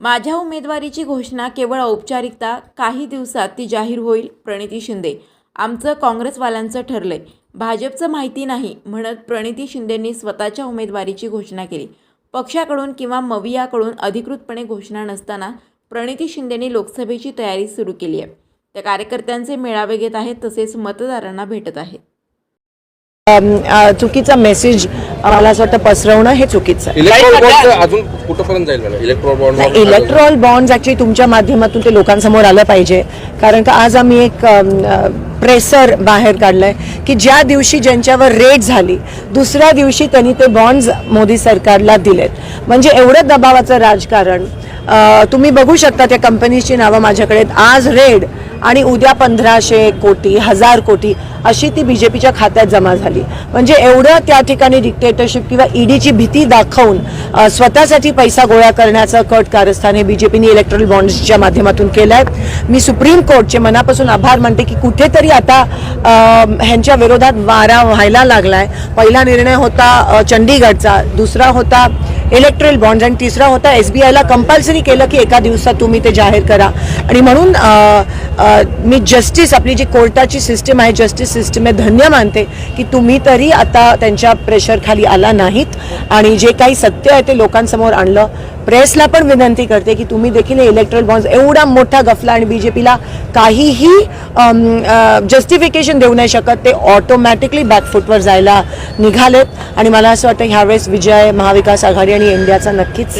माझ्या उमेदवारीची घोषणा केवळ औपचारिकता काही दिवसात ती जाहीर होईल प्रणिती शिंदे. आमचं काँग्रेसवाल्यांचं ठरलंय. भाजपचं माहिती नाही म्हणत प्रणिती शिंदेंनी स्वतःच्या उमेदवारीची घोषणा केली. पक्षाकडून किंवा मवियाकडून अधिकृतपणे घोषणा नसताना प्रणिती शिंदेंनी लोकसभेची तयारी सुरू केली आहे. त्या कार्यकर्त्यांचे मेळावे घेत आहेत तसेच मतदारांना भेटत आहेत. चुकीचा मेसेज मला असं वाटतं पसरवणं हे चुकीचं आहे. इलेक्ट्रॉल बॉन्ड अजून कुठंपर्यंत जाईल madam electoral bond electoral actually तुमच्या माध्यमातून ते लोकांसमोर आलं पाहिजे. कारण का आज आम्ही एक प्रेसर बाहेर काढलंय की ज्या दिवशी ज्यांच्यावर रेड झाली दुसऱ्या दिवशी त्यांनी ते बॉन्ड्स मोदी सरकारला दिलेत. म्हणजे एवढं दबावाचं राजकारण तुम्ही बघू शकता त्या कंपनीची नावं माझ्याकडे. आज रेड आणि उद्या पंधराशे कोटी हजार कोटी अशी ती बीजेपीच्या खात्यात जमा झाली. म्हणजे एवढं त्या ठिकाणी डिक्टेटरशिप किंवा ईडीची भीती दाखवून स्वतःसाठी पैसा गोळा करण्याचं कट कारस्थान हे बीजेपीने इलेक्ट्रल बॉन्ड्सच्या माध्यमातून केलं आहे मी सुप्रीम कोर्टचे मनापासून आभार मानते की कुठेतरी आता ह्यांच्या विरोधात वारा व्हायला लागलाय. पहिला निर्णय होता चंडीगडचा दुसरा होता इलेक्ट्रल बॉन्ड्स आणि तिसरा होता एस बी आयला कंपल्सरी केलं की एका दिवसात तुम्ही ते जाहीर करा. आणि म्हणून मी जस्टिस आपली जी कोर्टाची सिस्टम आहे जस्टिस सिस्टम आहे धन्य मानते की तुम्ही तरी आता त्यांच्या प्रेशरखाली आला नाहीत. आणि जे काही सत्य आहे ते लोकांसमोर आणलं. प्रेसला पण विनंती करते की तुम्ही देखील हे इलेक्ट्रल बॉन्ड्स एवढा मोठा गफला आणि बीजेपीला काहीही जस्टिफिकेशन देऊ नाही शकत ते ऑटोमॅटिकली बॅकफुटवर जायला निघालेत. आणि मला असं वाटतं ह्यावेळेस विजय महाविकास आघाडी आणि इंडियाचा नक्कीच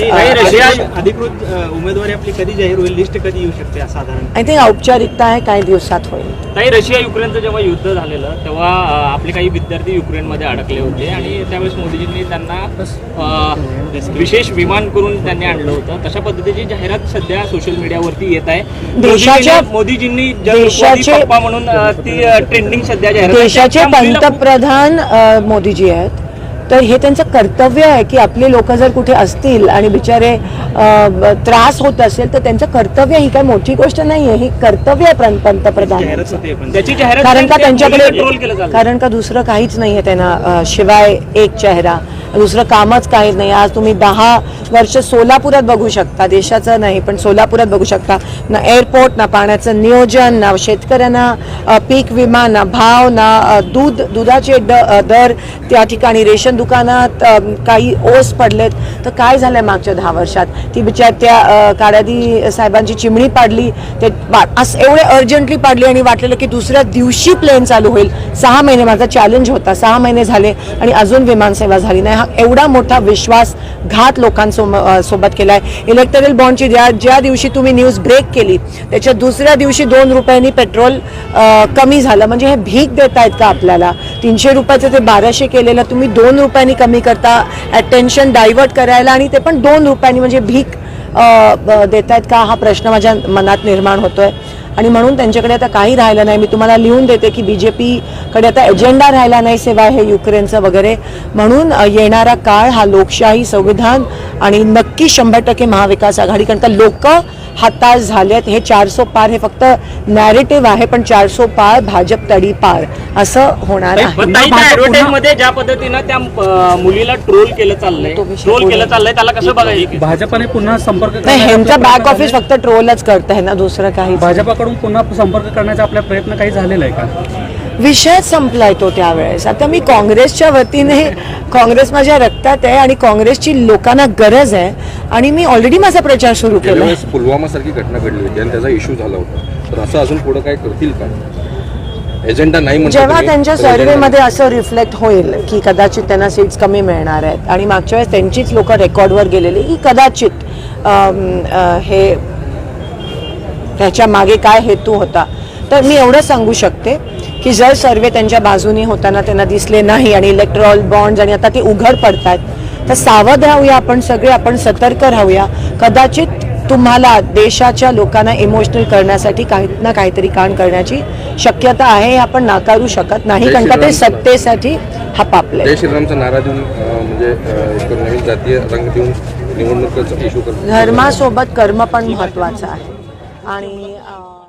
अधिकृत उमेदवारी आपली कधी जाहीर होईल? लिस्ट कधी येऊ शकते साधारण? आय थिंक औपचारिकता आहे काही दिवसात होईल. काही रशिया युक्रेनचं जेव्हा युद्ध झालेलं तेव्हा आपले काही विद्यार्थी युक्रेनमध्ये अडकले होते आणि त्यावेळेस मोदीजींनी त्यांना विशेष विमान करून त्यांनी आणलं होतं. तशा पद्धतीची जाहिरात सध्या सोशल मीडियावरती येत आहे. देशाच्या- मोदीजींनी- देशाचे- पप्पा म्हणून ती ट्रेंडिंग सध्या जाहिरात देशाचे पंतप्रधान मोदीजी आहेत. तर हे त्यांचं कर्तव्य आहे की आपले लोक जर कुठे असतील आणि बिचारे त्रास होत असेल तर त्यांचं कर्तव्य ही काही मोठी गोष्ट नाही आहे ही कर्तव्य आहे पं- जाहिरात पंतप्रधानांचं होते पण त्याची जाहिरात कारण का त्यांच्याकडे. कारण का दुसरं काहीच नाही आहे त्यांना शिवाय एक चेहरा. दुसरं कामच काहीच नाही. आज तुम्ही दहा वर्ष सोलापुरात बघू शकता. देशाचं नाही पण सोलापुरात बघू शकता. ना एअरपोर्ट ना पाण्याचं नियोजन ना शेतकऱ्यांना पीक विमा ना भाव ना दूध दुधाचे द दर त्या ठिकाणी रेशन दुकानात काही ओस पडलेत. तर काय झालंय मागच्या दहा वर्षात? ती बिचार त्या अ, साहेबांची चिमणी पाडली. ते असं एवढे अर्जंटली पाडली आणि वाटलेलं की दुसऱ्या दिवशी प्लेन चालू होईल. सहा महिने माझा चॅलेंज होता. सहा महिने झाले आणि अजून विमानसेवा झाली नाही. हा एवढा मोठा विश्वासघात लोकांसोबत केला आहे इलेक्टरल बॉन्डची ज्या ज्या दिवशी तुम्ही न्यूज ब्रेक केली त्याच्या दुसऱ्या दिवशी दोन रुपयांनी पेट्रोल कमी झालं. म्हणजे हे भीक देत आहेत का आपल्याला? तीनशे रुपयाचं ते बाराशे केलेलं तुम्ही दोन रुपयांनी कमी करता अटेन्शन डायव्हर्ट करायला आणि ते पण दोन रुपयांनी म्हणजे भीक देत आहेत का? हा प्रश्न माझ्या मनात निर्माण होतोय. आणि म्हणून त्यांच्याकडे आता काही राहिलं नाही. मी तुम्हाला लिहून देते की बी जे पीकडे आता एजेंडा राहिला नाही सेवा हे युक्रेनचं वगैरे. म्हणून येणारा काळ हा लोकशाही संविधान आणि नक्की शंभर टक्के महाविकास आघाडी कारण का लोक हताश झालेत. हे चारसो पार हे फक्त नॅरेटिव्ह आहे पण चारसो पार भाजप तडी पार. असं होणार आहे. मध्ये ज्या पद्धतीनं त्या मुलीला ट्रोल केलं चाललंय ट्रोल. केलं चाललंय त्याला कसं बघायचं? भाजपाने पुन्हा संपर्क ह्यांचं बॅक ऑफिस? फक्त ट्रोलच करत आहे ना दुसरं काही भाजपाकडून पुन्हा संपर्क करण्याचा आपला प्रयत्न काही झालेला आहे का? विषयच संपलाय तो त्यावेळेस. आता मी काँग्रेसच्या वतीने काँग्रेस माझ्या रक्तात आहे आणि काँग्रेसची लोकांना गरज आहे आणि मी ऑलरेडी माझा प्रचार सुरू गेल्या केला वेळेस पुलवामा सारखी घटना घडली होती आणि त्याचा इश्यू झाला होता. तर असं अजून पुढे काय करतील का? एजेंडा नाही म्हणता जेव्हा तुम्ही, त्यांच्या तर agenda सर्व्हेमध्ये असं रिफ्लेक्ट होईल की कदाचित त्यांना सीट्स कमी मिळणार आहेत आणि मागच्या वेळेस त्यांचीच लोक रेकॉर्डवर गेलेली की कदाचित अम, अ, हे त्याच्यामागे काय हेतू होता? तर मी एवढं सांगू शकते की जर सर्वे त्यांच्या बाजूनी होताना त्यांना दिसले नाही आणि इलेक्ट्रॉल बॉन्ड्स आणि आता ते उघड पडतात तर सावध राहूया आपण सगळे आपण सतर्क राहूया. कदाचित तुम्हाला देशाच्या लोकांना इमोशनल करण्यासाठी काही ना काहीतरी काम करण्याची शक्यता आहे हे आपण नाकारू शकत नाही कारण का ते. सत्तेसाठी हा पापले जय श्रीरामचा नारा देऊन म्हणजे नवीन जातीय रंग देऊन करतात धर्मासोबत कर्म पण महत्वाचं आहे. आणि अं,